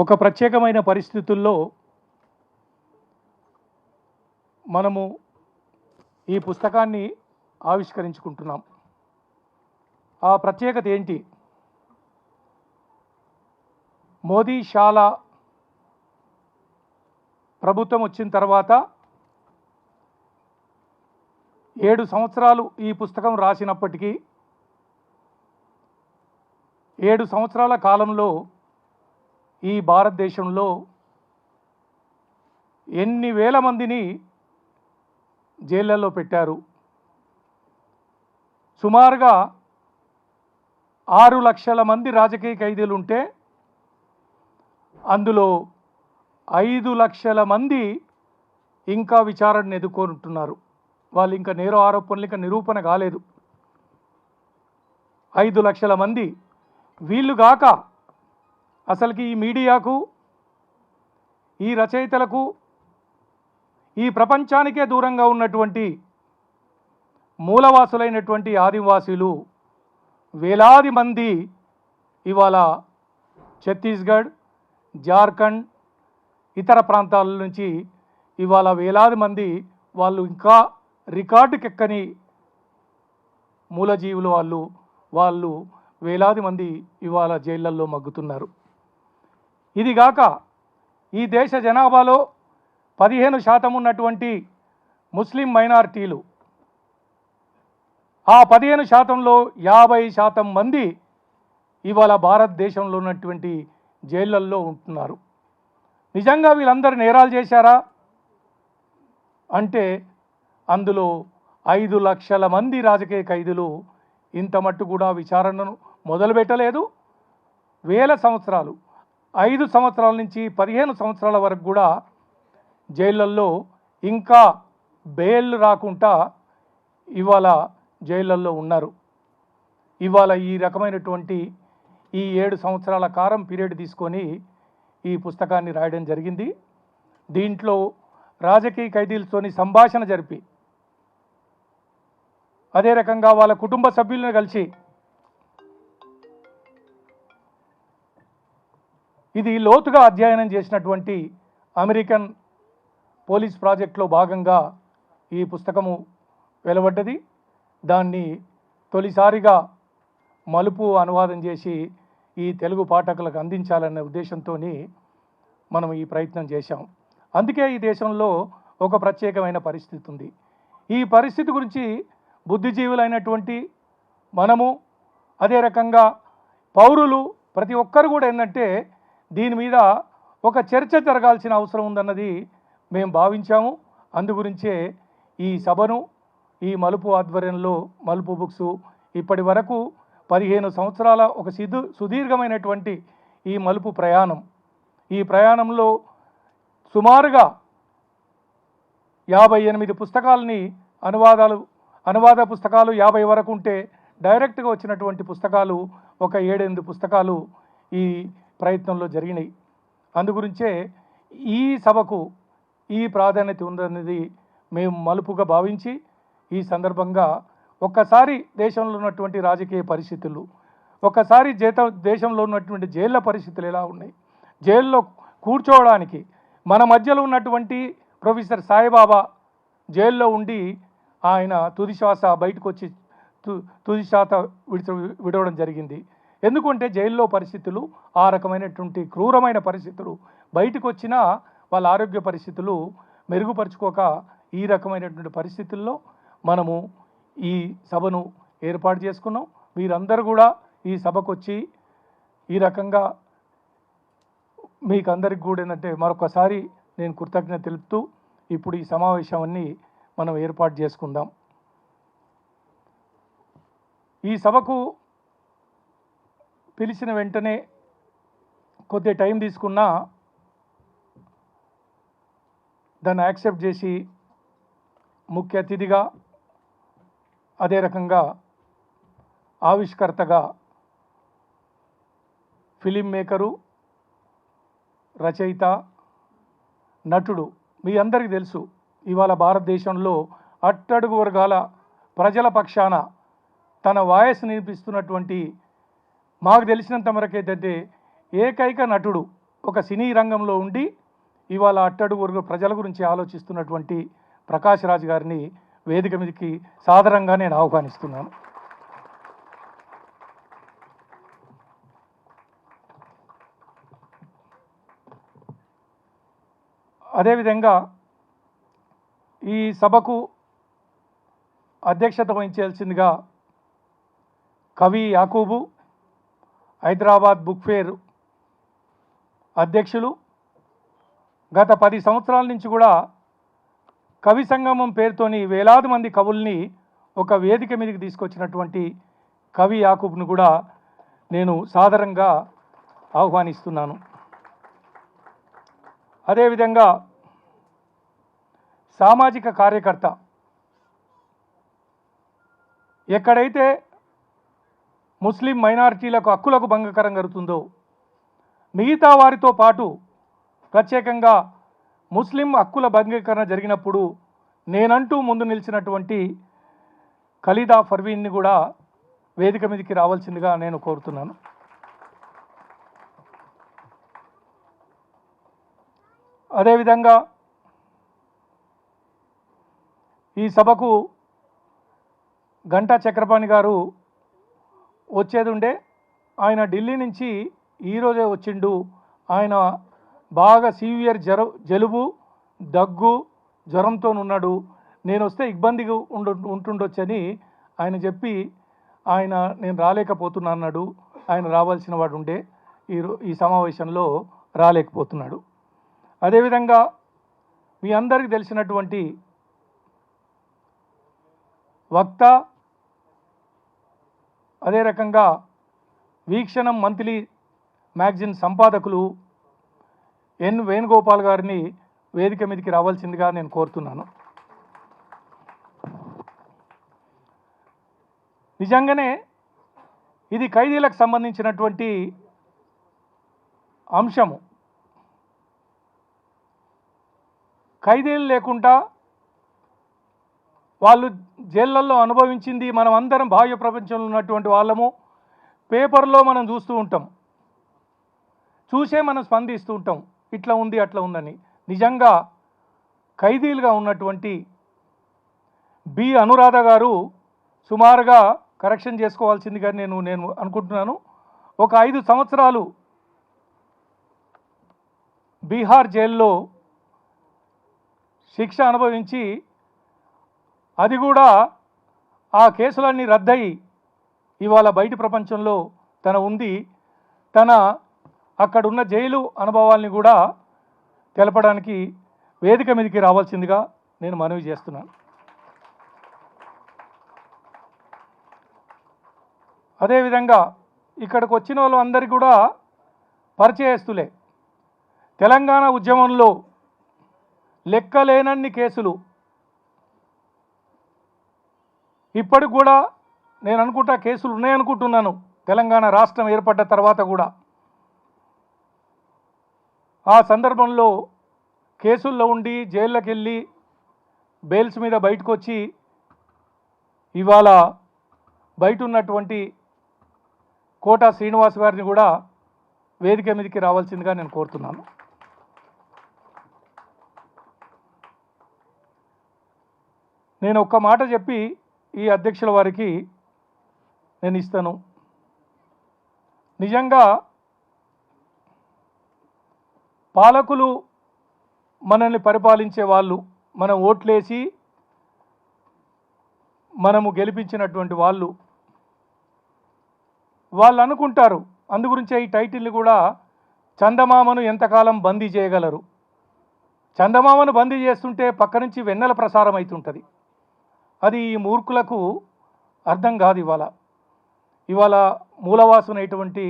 ఒక ప్రత్యేకమైన పరిస్థితుల్లో మనము ఈ పుస్తకాన్ని ఆవిష్కరించుకుంటున్నాం. ఆ ప్రత్యేకత ఏంటి? మోదీ శాల ప్రభుత్వం వచ్చిన తర్వాత ఏడు సంవత్సరాలు ఈ పుస్తకం రాసినప్పటికీ ఏడు సంవత్సరాల కాలంలో ఈ భారతదేశంలో ఎన్ని వేల మందిని జైళ్ళల్లో పెట్టారు? సుమారుగా ఆరు లక్షల మంది రాజకీయ ఖైదీలు ఉంటే అందులో ఐదు లక్షల మంది ఇంకా విచారణను ఎదుర్కొంటున్నారు. వాళ్ళు ఇంకా నేర ఆరోపణలు ఇంకా నిరూపణ కాలేదు. ఐదు లక్షల మంది వీళ్ళుగాక అసలుకి ఈ మీడియాకు ఈ రచయితలకు ఈ ప్రపంచానికే దూరంగా ఉన్నటువంటి మూలవాసులైనటువంటి ఆదివాసీలు వేలాది మంది ఇవాళ ఛత్తీస్గఢ్ జార్ఖండ్ ఇతర ప్రాంతాల నుంచి ఇవాళ వేలాది మంది వాళ్ళు ఇంకా రికార్డుకెక్కని మూలజీవులు వాళ్ళు వాళ్ళు వేలాది మంది ఇవాళ జైళ్ళల్లో మగ్గుతున్నారు. ఇదిగాక ఈ దేశ జనాభాలో పదిహేను శాతం ఉన్నటువంటి ముస్లిం మైనారిటీలు. ఆ పదిహేను శాతంలో యాభై శాతం మంది ఇవాళ భారతదేశంలో ఉన్నటువంటి జైళ్ళల్లో ఉంటున్నారు. నిజంగా వీళ్ళందరూ నేరాలు చేశారా? అంటే అందులో ఐదు లక్షల మంది రాజకీయ ఖైదులు ఇంత మట్టు కూడా విచారణను మొదలుపెట్టలేదు. వేల సంవత్సరాలు ఐదు సంవత్సరాల నుంచి పదిహేను సంవత్సరాల వరకు కూడా జైళ్ళల్లో ఇంకా బెయిల్ రాకుండా ఇవాళ జైళ్ళల్లో ఉన్నారు. ఇవాళ ఈ రకమైనటువంటి ఈ ఏడు సంవత్సరాల కారం పీరియడ్ తీసుకొని ఈ పుస్తకాన్ని రాయడం జరిగింది. దీంట్లో రాజకీయ ఖైదీలతోని సంభాషణ జరిపి అదే రకంగా వాళ్ళ కుటుంబ సభ్యులను కలిసి ఇది లోతుగా అధ్యయనం చేసినటువంటి అమెరికన్ పోలీస్ ప్రాజెక్ట్లో భాగంగా ఈ పుస్తకము వెలువడ్డది. దాన్ని తొలిసారిగా మలుపు అనువాదం చేసి ఈ తెలుగు పాఠకులకు అందించాలనే ఉద్దేశంతో మనం ఈ ప్రయత్నం చేశాం. అందుకే ఈ దేశంలో ఒక ప్రత్యేకమైన పరిస్థితి ఉంది. ఈ పరిస్థితి గురించి బుద్ధిజీవులైనటువంటి మనము అదే రకంగా పౌరులు ప్రతి ఒక్కరు కూడా ఏంటంటే దీని మీద ఒక చర్చ జరగాల్సిన అవసరం ఉందన్నది మేము భావించాము. అందుగురించే ఈ సభను ఈ మలుపు ఆధ్వర్యంలో మలుపు బుక్స్ ఇప్పటి వరకు పదిహేను సంవత్సరాల ఒక సిధు సుదీర్ఘమైనటువంటి ఈ మలుపు ప్రయాణం. ఈ ప్రయాణంలో సుమారుగా యాభై ఎనిమిది పుస్తకాలని అనువాదాలు అనువాద పుస్తకాలు యాభై వరకు ఉంటే డైరెక్ట్గా వచ్చినటువంటి పుస్తకాలు ఒక ఏడెనిమిది పుస్తకాలు ఈ ప్రయత్నంలో జరిగినాయి. అందుగురించే ఈ సభకు ఈ ప్రాధాన్యత ఉందనేది మేము మలుపుగా భావించి ఈ సందర్భంగా ఒక్కసారి దేశంలో ఉన్నటువంటి రాజకీయ పరిస్థితులు ఒక్కసారి చేత దేశంలో ఉన్నటువంటి జైళ్ళ పరిస్థితులు ఎలా ఉన్నాయి? జైల్లో కూర్చోవడానికి మన మధ్యలో ఉన్నటువంటి ప్రొఫెసర్ సాయిబాబా జైల్లో ఉండి ఆయన తుదిశ్వాస బయటకు వచ్చి తు తుదిశ్వాస విడిచ విడవడం జరిగింది. ఎందుకంటే జైల్లో పరిస్థితులు ఆ రకమైనటువంటి క్రూరమైన పరిస్థితులు బయటకు వచ్చినా వాళ్ళ ఆరోగ్య పరిస్థితులు మెరుగుపరుచుకోక ఈ రకమైనటువంటి పరిస్థితుల్లో మనము ఈ సభను ఏర్పాటు చేసుకున్నాం. మీరందరూ కూడా ఈ సభకు వచ్చి ఈ రకంగా మీకు అందరికి కూడా ఏంటంటే మరొకసారి నేను కృతజ్ఞత తెలుపుతూ ఇప్పుడు ఈ సమావేశాన్ని మనం ఏర్పాటు చేసుకుందాం. ఈ సభకు పిలిచిన వెంటనే కొద్ది టైం తీసుకున్నా దాన్ని యాక్సెప్ట్ చేసి ముఖ్య అతిథిగా అదే రకంగా ఆవిష్కర్తగా ఫిలిం మేకరు రచయిత నటుడు మీ అందరికీ తెలుసు. ఇవాళ భారతదేశంలో అట్టడుగు వర్గాల ప్రజల పక్షాన తన వాయస్ వినిపిస్తున్నటువంటి మాకు తెలిసినంత వరకు ఏంటంటే ఏకైక నటుడు ఒక సినీ రంగంలో ఉండి ఇవాళ అట్టడు వరకు ప్రజల గురించి ఆలోచిస్తున్నటువంటి ప్రకాష్ రాజ్ గారిని వేదిక మీదకి సాధారణంగా నేను ఆహ్వానిస్తున్నాను. అదేవిధంగా ఈ సభకు అధ్యక్షత వహించాల్సిందిగా కవి యాకూబు హైదరాబాద్ బుక్ ఫేర్ అధ్యక్షులు గత పది సంవత్సరాల నుంచి కూడా కవి సంగమం పేరుతోని వేలాది మంది కవుల్ని ఒక వేదిక మీదకి తీసుకొచ్చినటువంటి కవి యాకూబ్ను కూడా నేను సాదరంగా ఆహ్వానిస్తున్నాను. అదేవిధంగా సామాజిక కార్యకర్త ఎక్కడైతే ముస్లిం మైనారిటీలకు హక్కులకు భంగకరం కలుగుతుందో మిగతా వారితో పాటు ప్రత్యేకంగా ముస్లిం హక్కుల భంగీకరణ జరిగినప్పుడు నేనంటూ ముందు నిలిచినటువంటి ఖలీదా ఫర్వీన్ని కూడా వేదిక మీదకి రావాల్సిందిగా నేను కోరుతున్నాను. అదేవిధంగా ఈ సభకు గంటా చక్రపాణి గారు వచ్చేది ఉండే ఆయన ఢిల్లీ నుంచి ఈరోజే వచ్చిండు. ఆయన బాగా సీవియర్ జ్వర జలుబు దగ్గు జ్వరంతో ఉన్నాడు నేను వస్తే ఇబ్బందిగా ఉండు ఉంటుండొచ్చని ఆయన చెప్పి ఆయన నేను రాలేకపోతున్నా అన్నాడు. ఆయన రావాల్సిన వాడు ఉండే ఈ రో- ఈ సమావేశంలో రాలేకపోతున్నాడు. అదేవిధంగా మీ అందరికీ తెలిసినటువంటి వక్త అదే రకంగా వీక్షణం మంత్లీ మ్యాగజిన్ సంపాదకులు ఎన్ వేణుగోపాల్ గారిని వేదిక మీదకి రావాల్సిందిగా నేను కోరుతున్నాను. నిజంగానే ఇది ఖైదీలకు సంబంధించినటువంటి అంశము. ఖైదీలు లేకుండా వాళ్ళు జైళ్ళల్లో అనుభవించింది మనం అందరం బాహ్య ప్రపంచంలో ఉన్నటువంటి వాళ్ళము. పేపర్లో మనం చూస్తూ ఉంటాం. చూసే మనం స్పందిస్తూ ఉంటాం. ఇట్లా ఉంది అట్లా ఉందని. నిజంగా ఖైదీలుగా ఉన్నటువంటి బి. అనురాధ గారు సుమారుగా కరెక్షన్ చేసుకోవాల్సిందిగా నేను నేను అనుకుంటున్నాను. ఒక ఐదు సంవత్సరాలు బీహార్ జైల్లో శిక్ష అనుభవించి అది కూడా ఆ కేసులన్నీ రద్దయి ఇవాళ బయటి ప్రపంచంలో తన ఉంది. తన అక్కడున్న జైలు అనుభవాల్ని కూడా తెలపడానికి వేదిక మీదకి రావాల్సిందిగా నేను మనవి చేస్తున్నాను. అదేవిధంగా ఇక్కడికి వచ్చిన వాళ్ళందరికీ కూడా పరిచయస్తులే. తెలంగాణ ఉద్యమంలో లెక్కలేనన్ని కేసులు ఇప్పటికి కూడా నేను అనుకుంటా కేసులు ఉన్నాయనుకుంటున్నాను తెలంగాణ రాష్ట్రం ఏర్పడ్డ తర్వాత కూడా. ఆ సందర్భంలో కేసుల్లో ఉండి జైళ్ళకి వెళ్ళి బెయిల్స్ మీద బయటకు వచ్చి ఇవాళ బయట ఉన్నటువంటి కోట శ్రీనివాస్ గారిని కూడా వేదిక మీదకి రావాల్సిందిగా నేను కోరుతున్నాను. నేను ఒక్క మాట చెప్పి ఈ అధ్యక్షుల వారికి నేను ఇస్తాను. నిజంగా పాలకులు మనల్ని పరిపాలించే వాళ్ళు మనం ఓట్లేసి మనము గెలిపించినటువంటి వాళ్ళు వాళ్ళు అనుకుంటారు. అందుగురించే ఈ టైటిల్ని కూడా చందమామను ఎంతకాలం బందీ చేయగలరు? చందమామను బందీ చేస్తుంటే పక్క నుంచి వెన్నెల ప్రసారం అవుతుంటుంది అది ఈ మూర్ఖులకు అర్థం కాదు ఇవాళ. ఇవాళ మూలవాసునైనటువంటి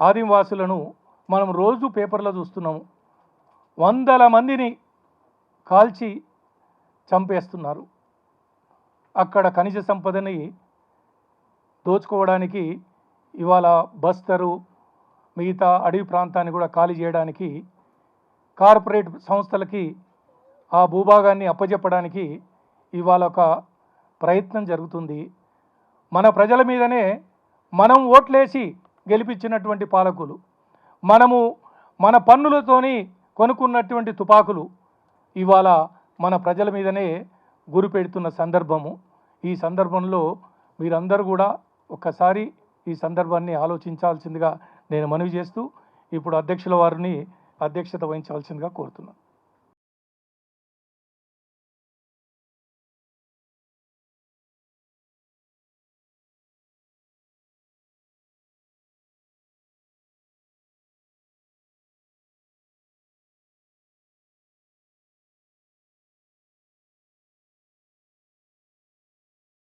ఆదివాసులను మనం రోజు పేపర్లో చూస్తున్నాము. వందల మందిని కాల్చి చంపేస్తున్నారు. అక్కడ ఖనిజ సంపదని దోచుకోవడానికి ఇవాళ బస్తరు మిగతా అడవి ప్రాంతాన్ని కూడా ఖాళీ చేయడానికి కార్పొరేట్ సంస్థలకి ఆ భూభాగాన్ని అప్పజెప్పడానికి ఇవాళ ఒక ప్రయత్నం జరుగుతుంది. మన ప్రజల మీదనే మనం ఓట్లేసి గెలిపించినటువంటి పాలకులు మనము మన పన్నులతోని కొనుక్కున్నటువంటి తుపాకులు ఇవాళ మన ప్రజల మీదనే గురి పెడుతున్న సందర్భము. ఈ సందర్భంలో మీరందరూ కూడా ఒక్కసారి ఈ సందర్భాన్ని ఆలోచించాల్సిందిగా నేను మనవి చేస్తూ ఇప్పుడు అధ్యక్షుల వారిని అధ్యక్షత వహించాల్సిందిగా కోరుతున్నాను.